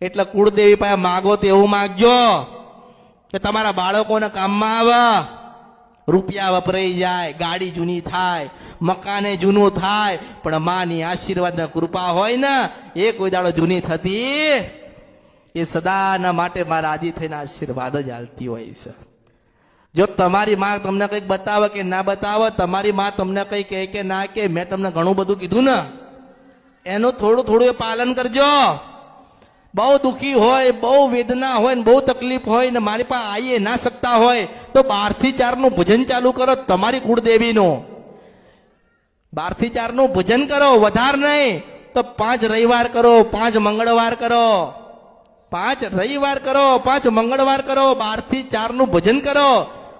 એટલે કુળદેવી પાસે માગો તો એવું માગજો કે તમારા બાળકોને કામમાં આવે. રૂપિયા વપરાઈ જાય, ગાડી જૂની થાય, મકાને જૂનું થાય, પણ માની આશીર્વાદ કૃપા હોય ને, એ કોઈ દાડો જૂની થતી એ સદાના માટે મારા રાજી થઈને આશીર્વાદ જ આલતી હોય છે. જો તમારી માં તમને કંઈક બતાવે કે ના બતાવે, તમારી માં તમને કંઈ કહે કે ના કે મેં તમને ઘણું બધું કીધું ને, એનું થોડું થોડું એ પાલન કરજો. બહુ દુઃખી હોય, બહુ વેદના હોય ને બહુ તકલીફ હોય ને મારી પાસે આવીએ ના શકતા હોય, તો બારથી ચારનું ભજન ચાલુ કરો તમારી કુળદેવીનું. બારથી ચારનું ભજન કરો, વધાર નહીં, તો પાંચ રવિવાર કરો, પાંચ મંગળવાર કરો. પાંચ રવિવાર કરો, પાંચ મંગળવાર કરો, બારથી ચારનું ભજન કરો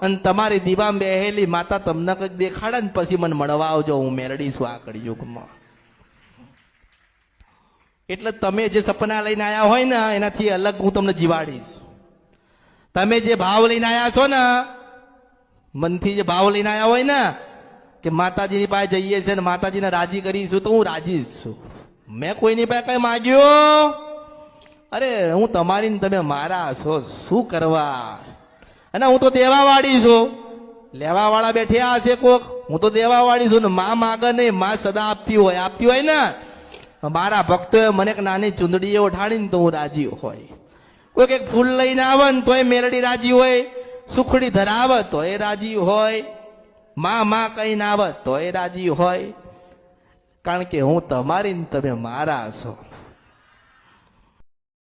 અને તમારી દીવામાં બેહેલી માતા તમને કંઈક દેખાડે ને પછી મને મળવા આવજો, હું મેળડીશું આ કળિયુગમાં એટલે તમે જે સપના લઈને આવ્યા હોય ને, એનાથી અલગ હું તમને જીવાડીશ. તમે જે ભાવ લઈને આવ્યા છો ને, મનથી જે ભાવ લઈને આવ્યા હોય ને, કે માતાજીની પાસે જઈએ છે ને, માતાજીને રાજી કરીશું તો હું રાજી છું. મેં કોઈની પાસે કઈ માગ્યો? અરે, હું તમારી તમે મારા છો, શું કરવા? અને હું તો દેવા વાળી છું. લેવા વાળા બેઠ્યા હશે કોક. હું તો દેવા વાળી છું ને, માં માગે નહીં, માં સદા આપતી હોય આપતી હોય ને મારા ભક્તોએ મને એક નાની ચૂંદડીએ ઉઠાડીને તો હું રાજી હોય. કોઈક એક ફૂલ લઈને આવે ને તોય મેલડી રાજી હોય. સુખડી ધરાવે તો એ રાજી હોય. માં માં ના આવે તો એ રાજી હોય. કારણ કે હું તમારી ને તમે મારા છો.